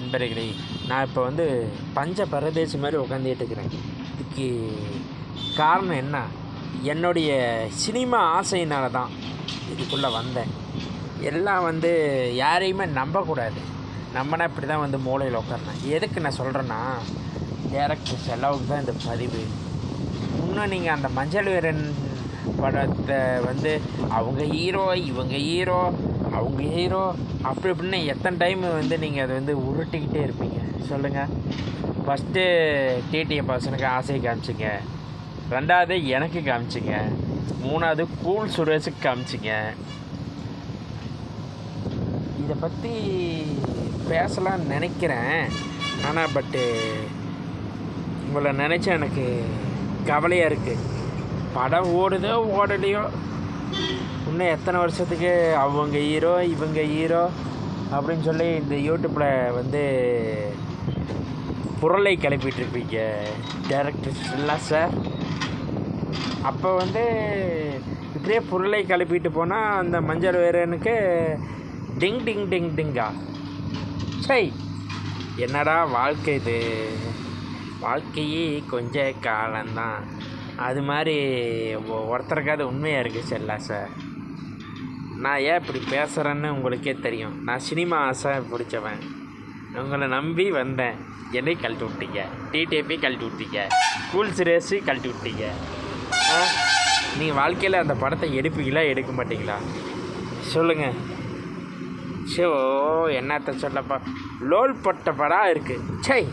நண்பர்களே நான் இப்போ வந்து பஞ்ச பரதேசி மாதிரி உட்காந்துட்டு இருக்கிறேன். இதுக்கு காரணம் என்ன? என்னுடைய சினிமா ஆசையினால தான் இதுக்குள்ளே வந்தேன். எல்லாம் வந்து யாரையுமே நம்பக்கூடாது. நம்பினா இப்படி தான் வந்து மூளையில் உட்காரணும் எதுக்கு நான் சொல்கிறேன்னா டேரக்டர் செலவுக்கு தான் இந்த பதிவு. இன்னும் நீங்கள் அந்த மஞ்சள் வீரன் படத்தை வந்து அவங்க ஹீரோ இவங்க ஹீரோ அவங்க ஹீரோ அப்படி இப்படின்னு எத்தனை டைம் வந்து நீங்கள் அதை வந்து உருட்டிக்கிட்டே இருப்பீங்க? சொல்லுங்கள் ஃபஸ்ட்டு டிடிஎம் பர்சனுக்கு ஆசையை காமிச்சிங்க. ரெண்டாவது எனக்கு காமிச்சிங்க. மூணாவது கூல் சுரேஷுக்கு காமிச்சிங்க. இதை பற்றி பேசலாம்னு நினைக்கிறேன். ஆனால் பட்டு உங்களை நினச்சா எனக்கு கவலையாக இருக்குது படம் ஓடுதோ ஓடலையோ? இன்னும் எத்தனை வருஷத்துக்கு? அவங்க ஹீரோ இவங்க ஹீரோ அப்படின்னு சொல்லி இந்த யூடியூப்பில் வந்து புரளை கிளப்பிட்டு இருப்பீங்க டேரக்டர் சார் அப்போ வந்து இப்படியே புரளை கிளப்பிட்டு போனால் அந்த மஞ்சள் வேரனுக்கு டிங் டிங் டிங் டிங்கா. சை என்னடா வாழ்க்கை இது? வாழ்க்கையே கொஞ்ச காலம்தான். அது மாதிரி ஒ- ஒருத்தருக்காவது உண்மையாக இருக்குது செல்லா சார் நான் ஏன் இப்படி பேசுகிறேன்னு உங்களுக்கே தெரியும். நான் சினிமா ஆசை பிடிச்சவன் உங்களை நம்பி வந்தேன். என்னை கழட்டி விட்டீங்க. டிடிபி கழட்டி விட்டீங்க. கூல் சிரேஸு கழட்டி விட்டீங்க. ஆ? நீங்கள் வாழ்க்கையில் அந்த படத்தை எடுப்பீங்களா எடுக்க மாட்டீங்களா? சொல்லுங்கள் ஷோ என்னத்த சொல்லப்பா. லோல் பட்ட படம் இருக்குது சை